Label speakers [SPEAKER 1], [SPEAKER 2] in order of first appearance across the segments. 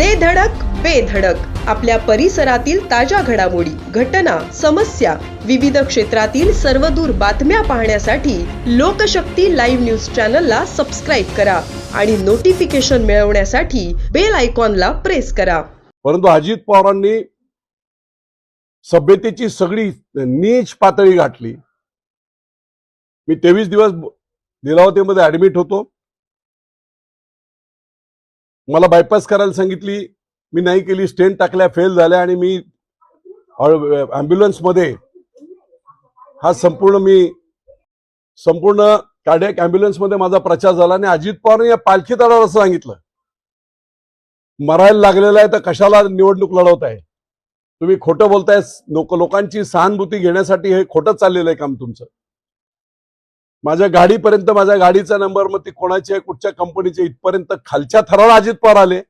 [SPEAKER 1] दे धडक बेधडक आपल्या परिसरातील ताज्या घडामोडी घटना समस्या विविध क्षेत्रातील सर्वदूर बातम्या पाहण्यासाठी लोकशक्ती लाईव्ह न्यूज चॅनलला सबस्क्राईब करा आणि नोटिफिकेशन मिळवण्यासाठी बेल आयकॉनला प्रेस करा.
[SPEAKER 2] परंतु अजित पवारांनी सभ्यतेची सगळी नीच पातळी गाठली. मी तेवीस दिवस लिलावतेमध्ये ऍडमिट होतो. मला बायपास करायला सांगितली. मी नाही केली. स्टेंट टाकल्या फेल झाल्या आणि मी मध्ये हा संपूर्ण मी संपूर्ण कार्डियकमध्ये माझा प्रचार झाला आणि अजित पवारने या पालखी तळावर असं सांगितलं. मरायला लागलेला आहे तर कशाला निवडणूक लढवत आहे? तुम्ही खोटं बोलताय. लोक लोकांची सहानुभूती घेण्यासाठी हे खोटं चाललेलं आहे काम तुमचं. माझ्या गाडीपर्यंत माझ्या गाडीचा नंबर मग ती कोणाची आहे कुठच्या कंपनीची इथपर्यंत खालच्या थराला अजित पवार आले.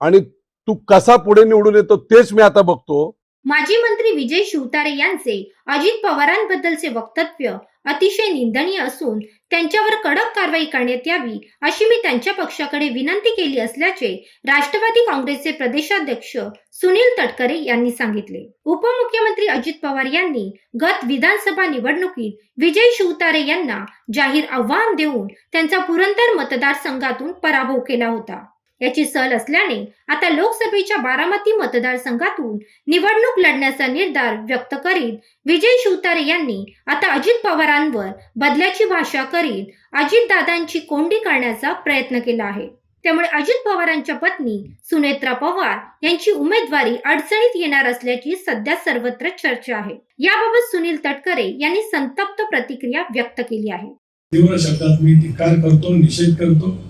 [SPEAKER 2] आणि तू कसा पुढे निवडून येतो तेच मी आता बघतो.
[SPEAKER 3] माजी मंत्री विजय शिवतारे यांचे अजित पवारांबद्दलचे वक्तव्य अतिशय निंदनीय असून त्यांच्यावर कडक कारवाई करण्यात यावी अशी मी त्यांच्या पक्षाकडे विनंती केली असल्याचे राष्ट्रवादी काँग्रेसचे प्रदेशाध्यक्ष सुनील तटकरे यांनी सांगितले. उपमुख्यमंत्री अजित पवार यांनी गत विधानसभा निवडणुकीत विजय शिवतारे यांना जाहीर आव्हान देऊन त्यांचा पुरंदर मतदारसंघातून पराभव केला होता. याची सल असल्याने आता लोकसभेच्या बारामती मतदारसंघातून निवडणूक लढण्याचा निर्धार व्यक्त करीत विजय शिवतारे यांनी आता अजित पवारांवर बदल्याची भाषा करीत अजितदादांची कोंडी करण्याचा प्रयत्न केला आहे. त्यामुळे अजित पवारांच्या पत्नी सुनेत्रा पवार यांची उमेदवारी अडचणीत येणार असल्याची सध्या सर्वत्र चर्चा आहे. याबाबत सुनील तटकरे यांनी संतप्त प्रतिक्रिया व्यक्त केली आहे.
[SPEAKER 4] तीव्र शब्दात मी करतो निषेध करतो.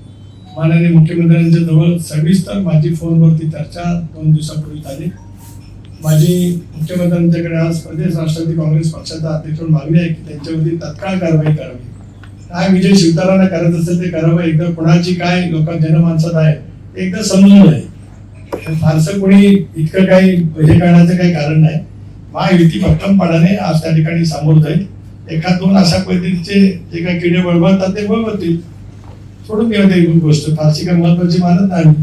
[SPEAKER 4] माननीय मुख्यमंत्र्यांच्या जवळ सविस्तर माझी फोनवरती चर्चा दोन दिवसापूर्वी झाली. माझी मुख्यमंत्र्यांच्याकडे आज प्रदेश राष्ट्रवादी काँग्रेस पक्षाचा अध्यक्ष मागणी आहे की त्यांच्यावरती तत्काळ कारवाई करावी. काय विजय शिवतारांना करत असेल ते करावं एकदा कोणाची काय लोक जनमानसात आहे एकदा समजून आहे फारसं कोणी इतकं काही हे करण्याचं काही कारण नाही. महायुती भक्कमपणाने आज त्या ठिकाणी समोर जाईल. एखाद दोन अशा पद्धतीचे जे काही किडे बळबळतात ते बळबळतील सोडून घ्या ते गोष्ट. फारशी काही महत्वाची मानत नाही.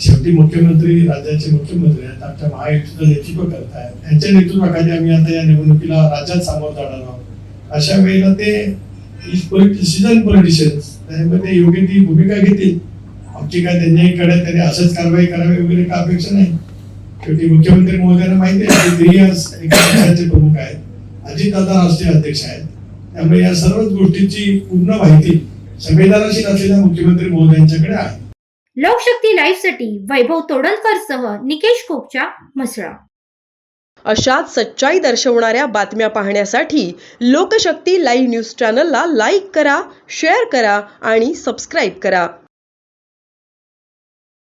[SPEAKER 4] शेवटी मुख्यमंत्री राज्याचे मुख्यमंत्री आहेत आमच्या महायुतीचं नेतृत्व करतायत. त्यांच्या नेतृत्वाखाली आम्ही आता या निवडणुकीला राज्यात सामोरं जाणार आहोत. अशा वेळेला ते सिजन पॉलिटिशियन्स त्यामध्ये योग्य ती भूमिका घेतील. आमची काय त्यांच्याकडे त्यांनी असंच कारवाई करावी वगैरे का अपेक्षा नाही. शेवटी मुख्यमंत्री महोदयांना माहिती आहे की पक्षाचे प्रमुख आहेत. अजितदादा राष्ट्रीय अध्यक्ष आहेत. त्यामुळे या सर्वच गोष्टीची पूर्ण माहिती संवेदनशील असलेल्या मुख्यमंत्री महोदयांच्याकडे आहे.
[SPEAKER 3] लोकशक्ती लाईव्हसाठी वैभव तोडणकर सह निकेश कोपच्या म्हसळा
[SPEAKER 1] अशाच सच्चाई दर्शवणाऱ्या बातम्या पाहण्यासाठी लोकशक्ती लाईव्ह न्यूज चॅनलला लाईक करा शेअर करा आणि सबस्क्राईब करा.